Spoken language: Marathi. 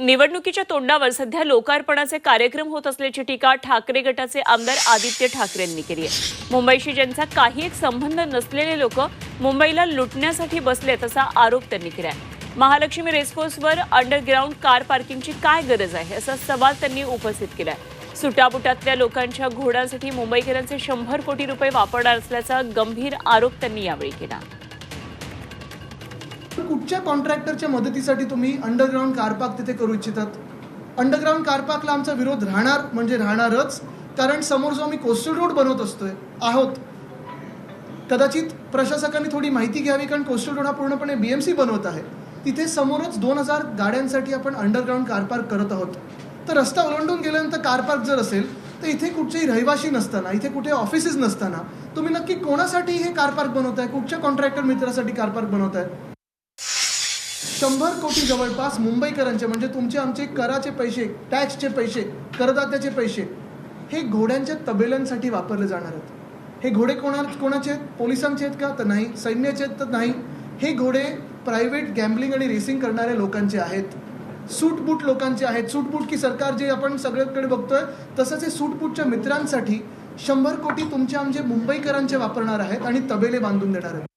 निवडणुकीच्या तोंडावर सध्या लोकार्पणाचे कार्यक्रम होत असल्याची टीका ठाकरे गटाचे आमदार आदित्य ठाकरे यांनी केली आहे. मुंबईशी ज्यांचा काही एक संबंध नसलेले लोक मुंबईला लुटण्यासाठी बसलेत असा आरोप त्यांनी केला आहे महालक्ष्मी रेसकोर्सवर अंडरग्राऊंड कार पार्किंगची काय गरज आहे असा सवाल त्यांनी उपस्थित केला आहे सुटाबुटातल्या लोकांच्या घोड्यांसाठी मुंबईकरांचे शंभर कोटी रुपये वापरणार असल्याचा गंभीर आरोप त्यांनी यावेळी केला. कुठच्या कॉन्ट्रॅक्टरच्या मदतीसाठी तुम्ही अंडरग्राऊंड कार पार्क तिथे करू इच्छितात? अंडरग्राऊंड कार पार्कला आमचा विरोध राहणार म्हणजे राहणारच. कारण समोर जो आम्ही कोस्टल रोड बनवत असतोय आहोत. कदाचित प्रशासकांनी थोडी माहिती घ्यावी कारण कोस्टल रोड हा पूर्णपणे बीएमसी बनवत आहे. तिथे समोरच दोन हजार गाड्यांसाठी आपण अंडरग्राऊंड कार पार्क करत आहोत. तर रस्ता ओलांडून गेल्यानंतर कार पार्क जर असेल तर इथे कुठचेही रहिवाशी नसताना इथे कुठे ऑफिसेस नसताना तुम्ही नक्की कोणासाठी हे कार पार्क बनवताय? कुठच्या कॉन्ट्रॅक्टर मित्रासाठी कार पार्क बनवताय? शंभर कोटी जवळपास मुंबईकरांचे म्हणजे तुमचे आमचे कराचे पैसे टॅक्सचे पैसे करदात्याचे पैसे हे घोड्यांच्या तबेल्यांसाठी वापरले जाणार आहेत. हे घोडे कोणा कोणाचे आहेत? पोलिसांचे आहेत का? तर नाही. सैन्याचे आहेत तर नाही. हे घोडे प्रायव्हेट गॅम्बलिंग आणि रेसिंग करणाऱ्या लोकांचे आहेत. सूटबूट लोकांचे आहेत. सूटबूट की सरकार जे आपण सगळ्याकडे बघतोय तसंच हे सूटबूटच्या मित्रांसाठी शंभर कोटी तुमचे आमचे मुंबईकरांचे वापरणार आहेत आणि तबेले बांधून देणार आहेत.